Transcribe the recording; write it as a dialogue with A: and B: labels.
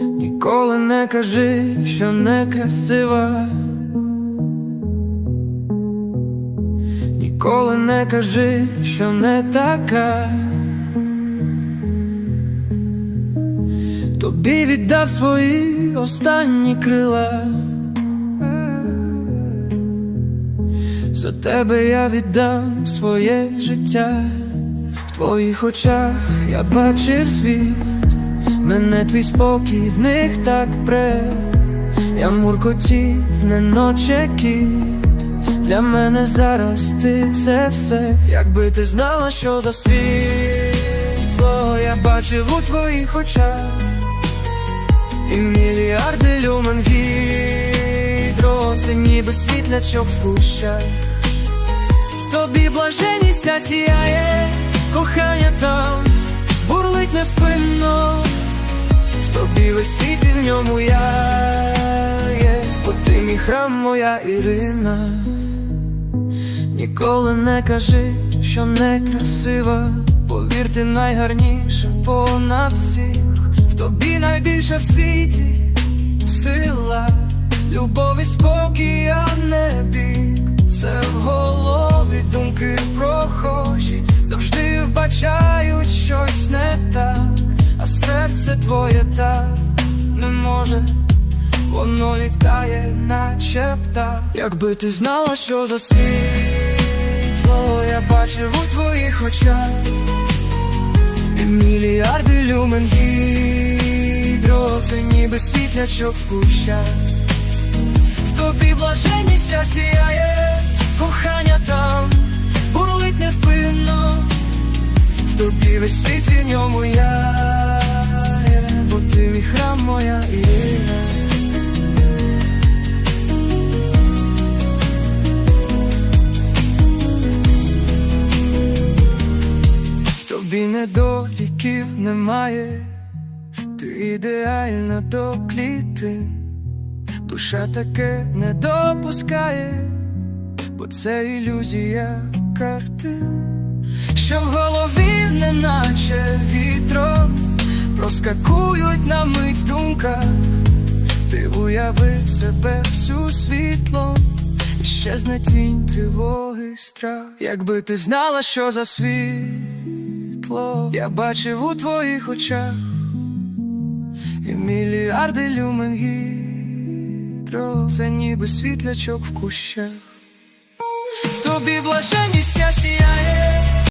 A: Ніколи не кажи, що не красива. Ніколи не кажи, що не така. Тобі віддав свої останні крила. За тебе я віддам своє життя. В твоїх очах я бачив світ. Мене твій спокій в них так пре, я муркотів, неначе кіт. Для мене зараз ти це все, якби ти знала, що за світло я бачив у твоїх очах, і мільярди люмен гідро, це ніби світлячок в кущах тобі блаженість ся сіяє, кохання там бурлить невпинно в весь світ і в ньому я є, бо ти мій храм, моя Ірина. Ніколи не кажи, що не красива, повір ти найгарніша понад всіх, в тобі найбільша в світі сила, любов і спокій, а не бік. Це в голові думки прохожі, завжди вбачають щось не так. А серце твоє так може, воно літає, наче птах. Якби ти знала, що за світло я бачив у твоїх очах, і мільярди люмен гідро, це ніби світлячок в кущах. В тобі блаженність сіяє, кохання там бурлить невпинно. В тобі весь світ в ньому я бо ти мій храм, моя Ірина. Тобі недоліків немає, ти ідеальна до клітин, душа таке не допускає, бо це ілюзія картин. Що в голові, неначе вітром, проскакують на мить в думках, ти уяви себе всю світлом, і щезне тінь тривоги, страх. Якби ти знала, що за світло, я бачив у твоїх очах, і мільярди люмен гідро, це ніби світлячок в кущах. В тобі блаженність ся сіяє